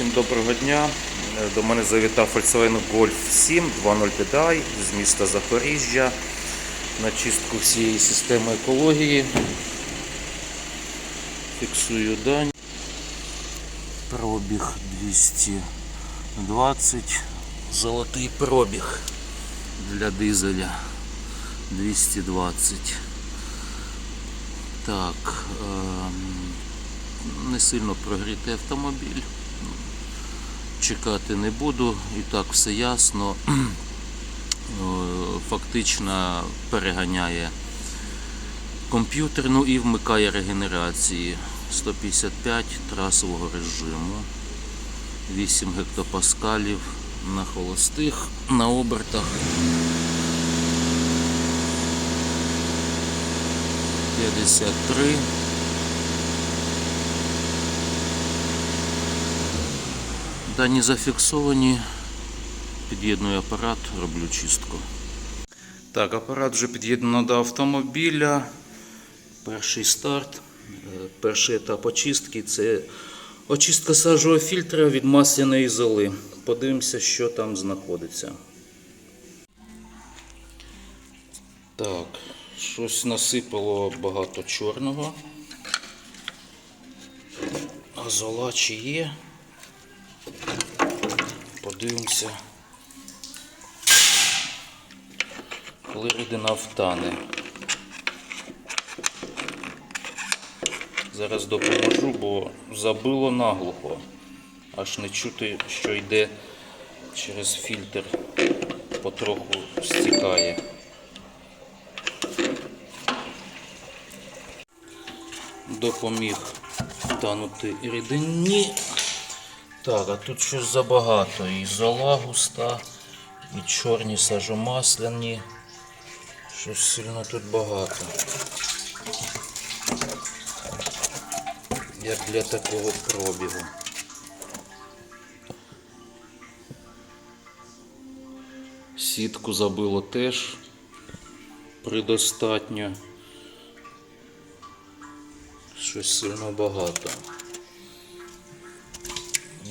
Всім доброго дня. До мене завітав Volkswagen Golf 7 2.0 DI з міста Запоріжжя на чистку всієї системи екології. Фіксую дані. Пробіг 220. Золотий пробіг для дизеля 220. Так. ем, не сильно прогрітий автомобіль. Чекати не буду, і так все ясно. Фактично переганяє комп'ютерну і вмикає регенерації 155 трасового режиму, 8 гектопаскалів на холостих, на обертах. 53. Дані зафіксовані. Під'єдную апарат, роблю чистку. Так, апарат вже під'єднано до автомобіля. Перший старт, е, перший етап очистки це очистка сажового фільтра від масляної золи. Подивимося, що там знаходиться. Так, щось насипало багато чорного. А зола чи є? Подивимося. Коли рідина втане. Зараз допоможу, бо забило наглухо. Аж не чути, що йде через фільтр, потроху стікає. Допоміг втанути рідині. Так, а тут щось забагато. І зола густа, і чорні сажомасляні. Щось сильно тут багато. Як для такого пробігу. Сітку забило теж предостатньо. Щось сильно багато.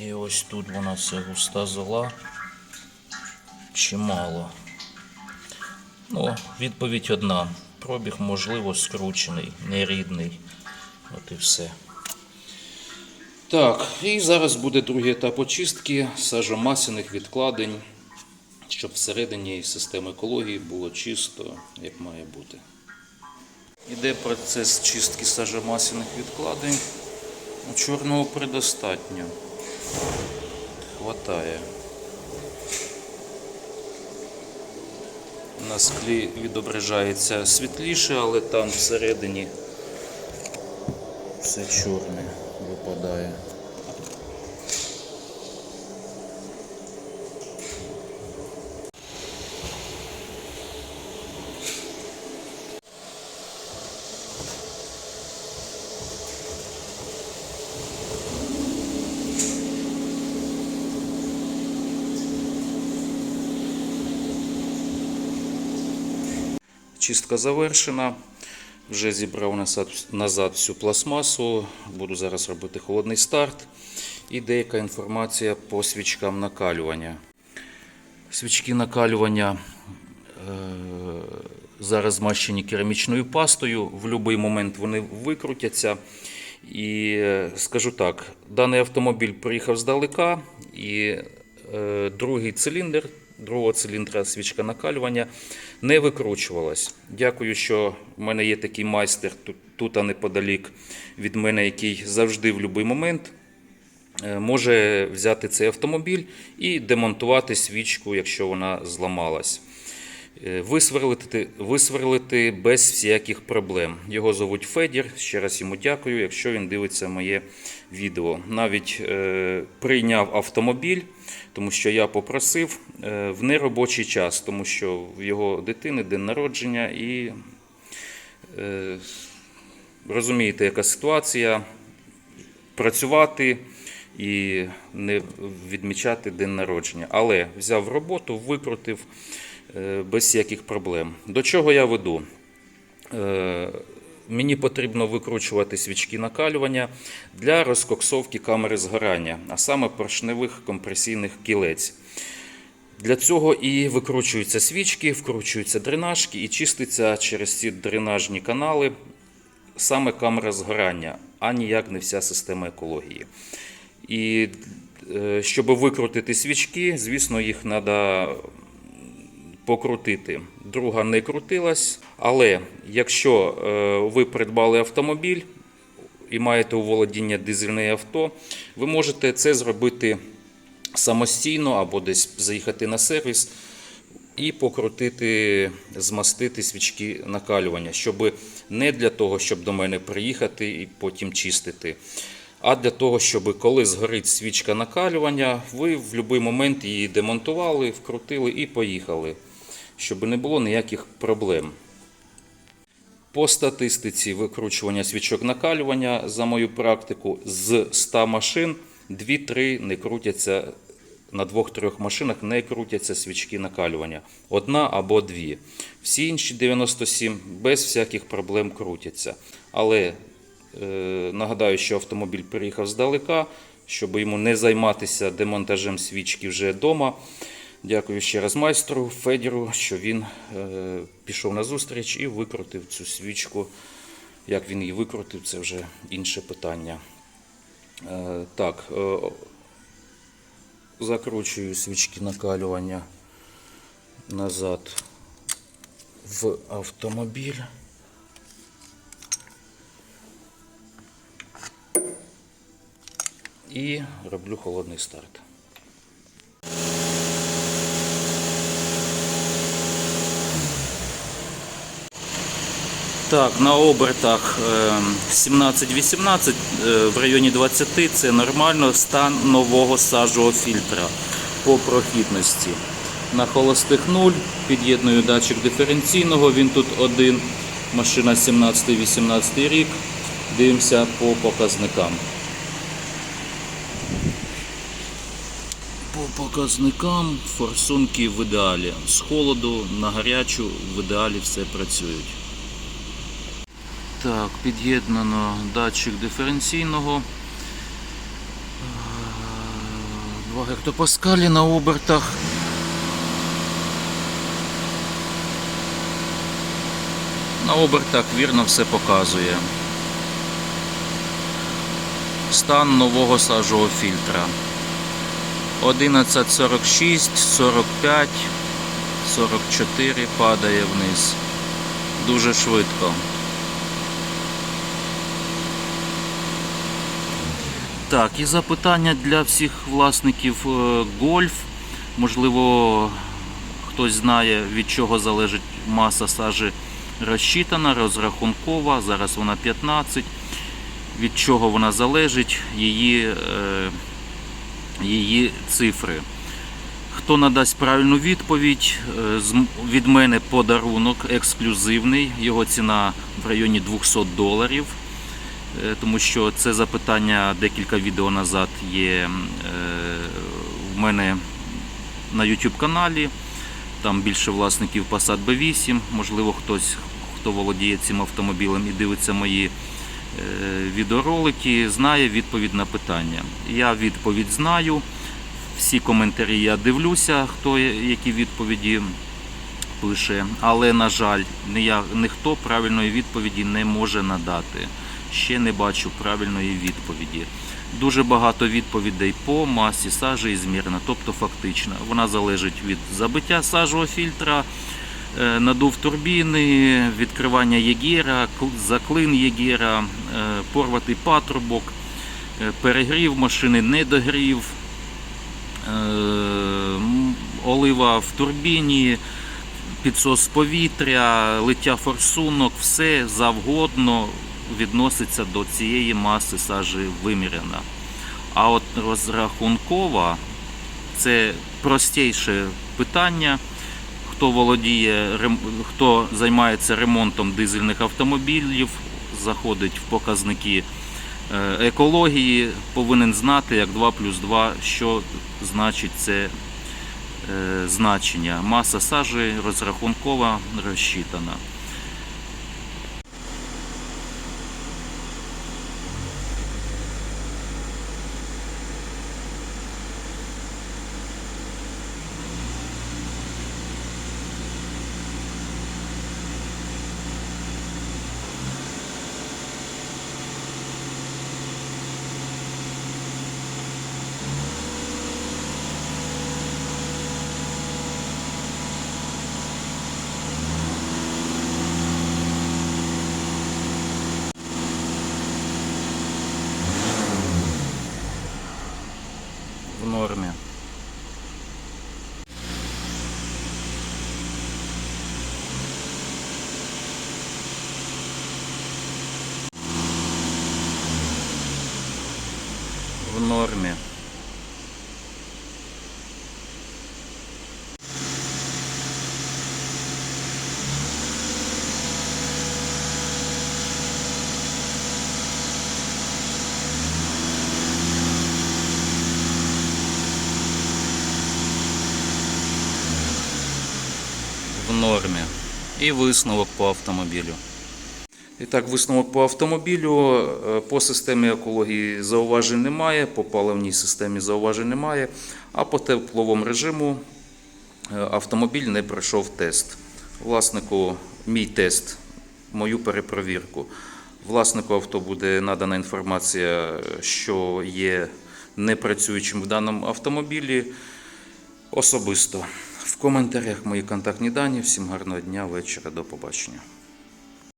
І ось тут вона вся густа зола. Чимало. Ну, відповідь одна. Пробіг, можливо, скручений, нерідний. От і все. Так, і зараз буде другий етап очистки сажомасяних відкладень, щоб всередині системи екології було чисто, як має бути. Іде процес чистки сажомасяних відкладень. Чорного предостатньо. Хватає. На склі відображається світліше, але там всередині все чорне випадає. Чистка завершена. Вже зібрав назад, всю пластмасу. Буду зараз робити холодний старт. І деяка інформація по свічкам накалювання. Свічки накалювання е, зараз змащені керамічною пастою. В будь-який момент вони викрутяться. І е, скажу так, даний автомобіль приїхав здалека, і е, другий циліндр, другого циліндра свічка накалювання не викручувалась. Дякую, що в мене є такий майстер тут, а неподалік від мене, який завжди в будь-який момент е, може взяти цей автомобіль і демонтувати свічку, якщо вона зламалась. Е, Висверлити, висверлити без всяких проблем. Його зовуть Федір. Ще раз йому дякую, якщо він дивиться моє відео. Навіть е, прийняв автомобіль, тому що я попросив е, в неробочий час, тому що в його дитини день народження і е, розумієте, яка ситуація. Працювати і не відмічати день народження. Але взяв роботу, викрутив е, без всяких проблем. До чого я веду? Мені потрібно викручувати свічки накалювання для розкоксовки камери згорання, а саме поршневих компресійних кілець. Для цього і викручуються свічки, вкручуються дренажки і чиститься через ці дренажні канали саме камера згорання, а ніяк не вся система екології. І е, щоб викрутити свічки, звісно, їх треба покрутити. Друга не крутилась, але якщо е, ви придбали автомобіль і маєте у володіння дизельне авто, ви можете це зробити самостійно або десь заїхати на сервіс і покрутити, змастити свічки накалювання, щоб не для того, щоб до мене приїхати і потім чистити. А для того, щоб коли згорить свічка накалювання, ви в будь-який момент її демонтували, вкрутили і поїхали, щоб не було ніяких проблем. По статистиці викручування свічок накалювання за мою практику з 100 машин 2-3 не крутяться на двох-трьох машинах не крутяться свічки накалювання. Одна або дві. Всі інші 97 без всяких проблем крутяться. Але е, нагадаю, що автомобіль приїхав здалека, щоб йому не займатися демонтажем свічки вже вдома. Дякую ще раз майстру Федіру, що він е, пішов на зустріч і викрутив цю свічку. Як він її викрутив, це вже інше питання. Е, так, е, закручую свічки накалювання назад в автомобіль. І роблю холодний старт. Так, на обертах е, 17-18 е, в районі 20 це нормально стан нового сажового фільтра по прохідності. На холостих 0 під'єдную датчик диференційного, він тут один, машина 17-18 рік. Дивимося по показникам. По показникам форсунки в ідеалі. З холоду на гарячу в ідеалі все працюють. Так, під'єднано датчик диференційного. 2 гектопаскалі на обертах. На обертах вірно все показує. Стан нового сажового фільтра. 11.46, 45, 44 падає вниз. Дуже швидко. Так, і запитання для всіх власників е, гольф. Можливо, хтось знає, від чого залежить маса сажі розчитана, розрахункова. Зараз вона 15. Від чого вона залежить, її, е, її цифри. Хто надасть правильну відповідь, е, від мене подарунок ексклюзивний. Його ціна в районі 200 доларів. Е, тому що це запитання декілька відео назад є е, в мене на YouTube каналі. Там більше власників Passat B8. Можливо, хтось, хто володіє цим автомобілем і дивиться мої е, відеоролики, знає відповідь на питання. Я відповідь знаю. Всі коментарі я дивлюся, хто які відповіді пише, але, на жаль, ніхто правильної відповіді не може надати. Ще не бачу правильної відповіді. Дуже багато відповідей по масі сажі і змірна, тобто фактично. Вона залежить від забиття сажового фільтра, е, надув турбіни, відкривання єгера, заклин єгера, е, порватий патрубок, е, перегрів машини, недогрів, олива в турбіні, підсос повітря, лиття форсунок, все завгодно відноситься до цієї маси сажі виміряна. А от розрахункова це простіше питання. Хто володіє, хто займається ремонтом дизельних автомобілів, заходить в показники е, екології, повинен знати, як 2 плюс 2, що значить це е, значення. Маса сажі розрахункова розчитана. нормі. В нормі. І висновок по автомобілю. І так, висновок по автомобілю. Е, По системі екології зауважень немає, по паливній системі зауважень немає, а по тепловому режиму е, автомобіль не пройшов тест. Власнику мій тест, мою перепровірку. Власнику авто буде надана інформація, що є непрацюючим в даному автомобілі особисто. В коментарях мої контактні дані. Всім гарного дня, вечора, до побачення.